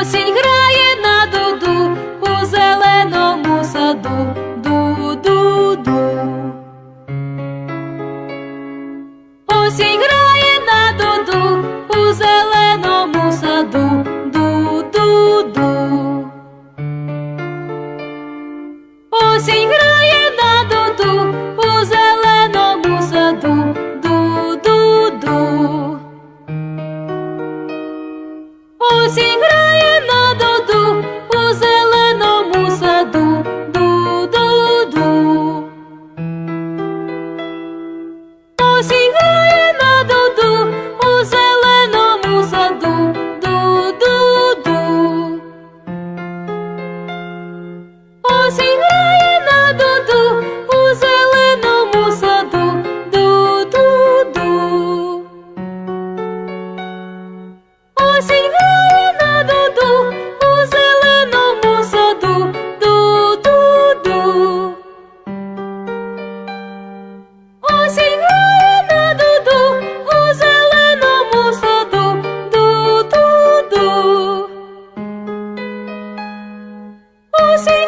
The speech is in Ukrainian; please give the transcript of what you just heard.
Осінь грає на дуду у зеленому саду. Ду-ду-ду. Осінь грає на дуду у зеленому саду. Ду-ду-ду. Осінь грає на дуду у зеленому саду. Ду-ду-ду. Осінь грає сігає на дуду у зеленому саду, ду-ду-ду. Осінь music